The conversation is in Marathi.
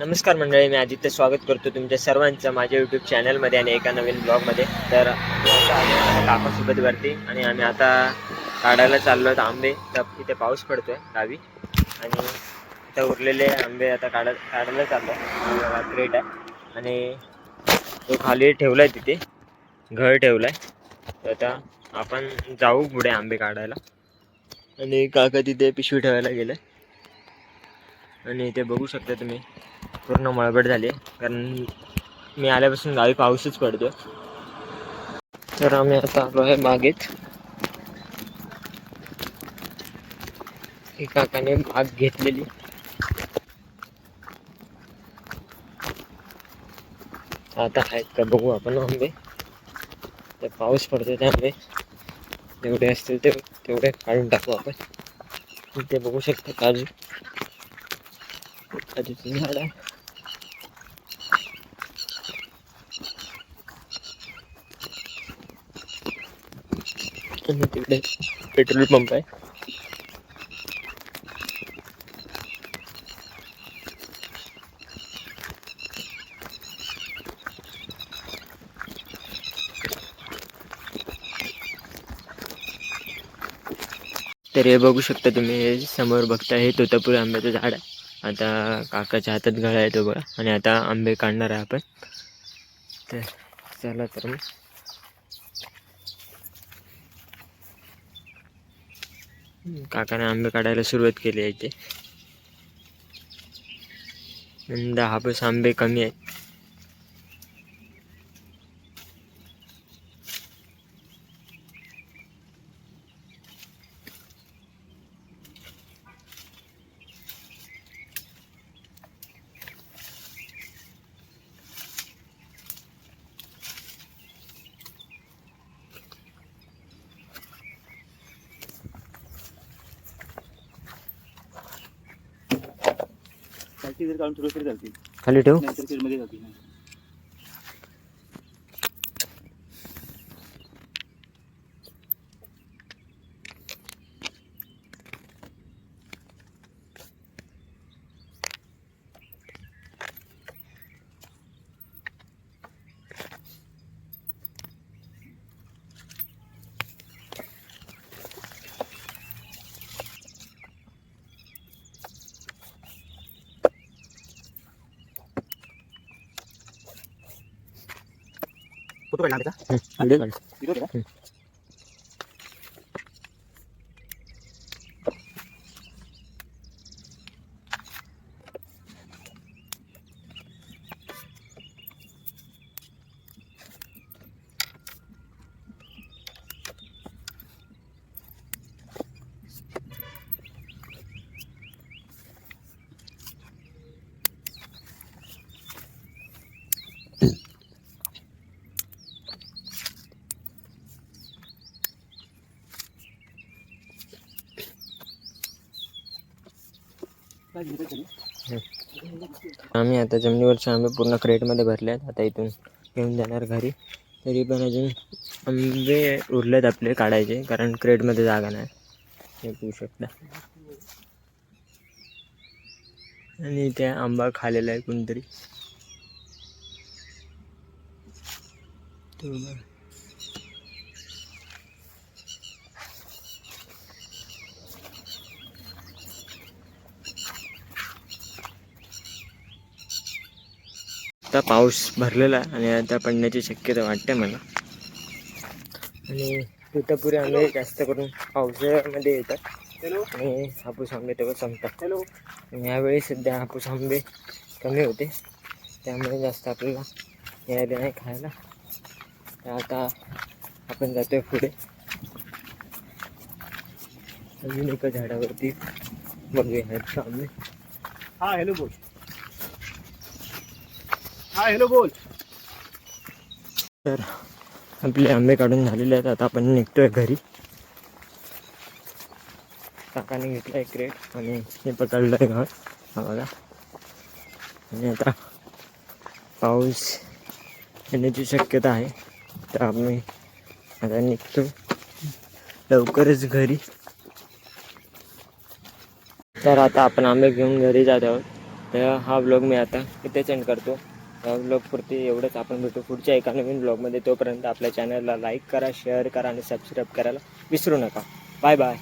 नमस्कार मंडळी मी आदित्य स्वागत करतो तुमच्या सर्वांचं माझ्या यूट्यूब चॅनलमध्ये आणि एका नवीन ब्लॉगमध्ये तर आम्ही आता काकासोबत वरती आणि आम्ही आता काढायला चाललो आहोत आंबे. तर इथे पाऊस पडतोय गावी. आणि इथं उरलेले आंबे आता काढा काढायला चाललो आहे क्रेट आहे. आणि तो खाली ठेवला आहे तिथे. घर ठेवला आहे तर आता आपण जाऊ पुढे आंबे काढायला. आणि काका तिथे पिशवी ठेवायला गेलं. आणि इथे बघू शकता तुम्ही. पूर्ण मळबट झाली कारण मी आल्यापासून गावी पाऊसच पडतो तर आम्ही आता आलो आहे बागेत. एका काकाने बाग घेतलेली. आता आहेत का बघू आपण आंबे. तर पाऊस पडतो त्यामुळे जेवढे असतील ते तेवढे काढून टाकू आपण. ते बघू शकता काजू काजूचं झाड आहे. आणि तिकडे? पेट्रोल पंप आहे. तर हे बघू शकता तुम्ही हे समोर बघता हे तोतापूर आंब्याचं झाड आहे. आता काकाच्या हातात गळा आहे तो बघा. आणि आता आंबे काढणार आहे आपण. तर चला तर मग. काकाने आंबे काढायला सुरुवात केली आहे इथे. दहा हापूस आंबे कमी आहेत. काढून तरी खाली ठेवू? नाहीतर फ्रीजमध्ये जाते फोटो काढला त्याचा व्हिडिओ? काढ. व्हिडिओ आम्ही आता जमिनीवरचे आंबे पूर्ण क्रेटमध्ये भरले आहेत. आता इथून घेऊन जाणार घरी. तरी पण अजून आंबे उरलेत आपले काढायचे कारण क्रेटमध्ये जागा नाही. हे पिऊ शकता. आणि इथे आंबा खालेला आहे कोणतरी. आता पाऊस भरलेला आहे आणि आता पडण्याची शक्यता वाटते मला. आणि तुटपुरी आंबे जास्त करून पावसाळ्यामध्ये येतात आणि हापूस आंबे तेव्हा संपतात. आणि यावेळी सध्या हापूस आंबे कमी होते. त्यामुळे जास्त आपल्याला यायला नाही खायला. तर आता आपण जातोय पुढे. अजून एका झाडावरती बघूया आहेत का आंबे हा हॅलो बोल. हा हॅलो बोल. तर आपले आंबे काढून झालेले आहेत. आता आपण निघतोय घरी. काकाने घेतला एक क्रेट आणि हे पकडलं आहे घर आम्हाला बघा. आणि आता पाऊस येण्याची शक्यता आहे. तर आम्ही आता निघतो लवकरच घरी. तर आता आपण आंबे घेऊन घरी जात आहोत. तर हा ब्लॉग मी आता इथेच एंड करतो. ब्लॉगपुरती एवढंच. आपण भेटू पुढच्या एका नवीन ब्लॉगमध्ये तोपर्यंत आपल्या चॅनलला लाईक करा शेअर करा आणि सबस्क्राईब करायला विसरू नका. Bye bye